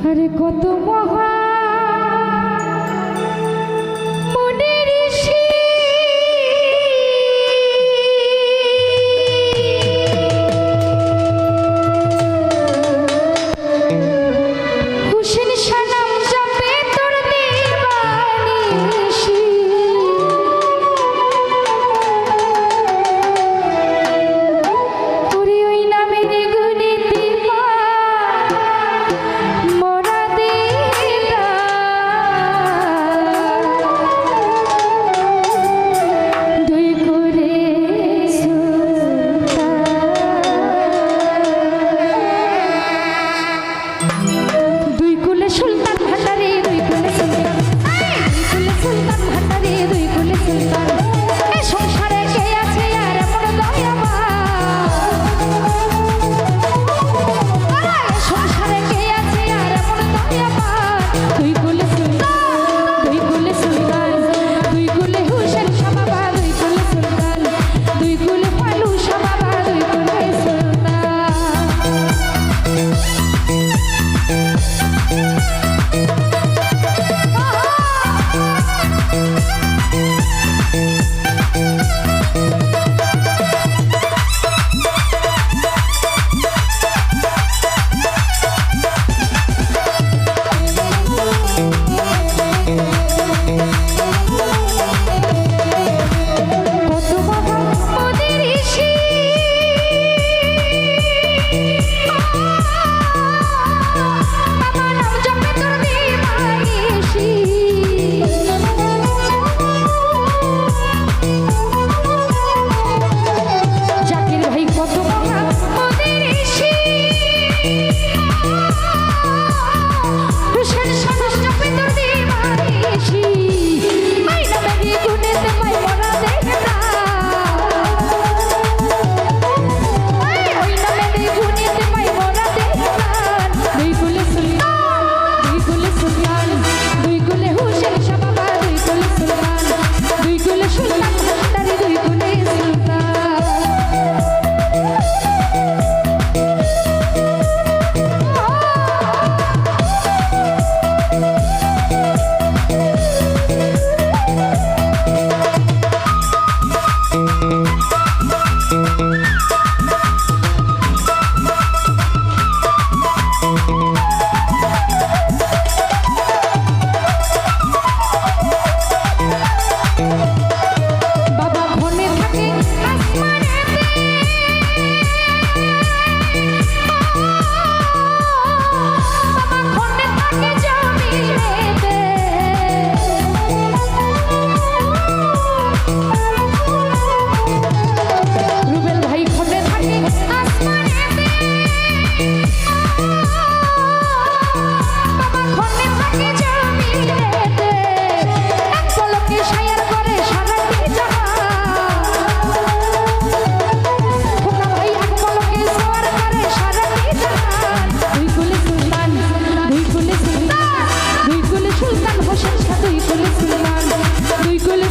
আরে কত মহা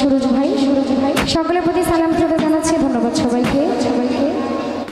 সুরজ ভাই। সকলের প্রতি সালাম শ্রদ্ধা জানাচ্ছি ধন্যবাদ সবাইকে।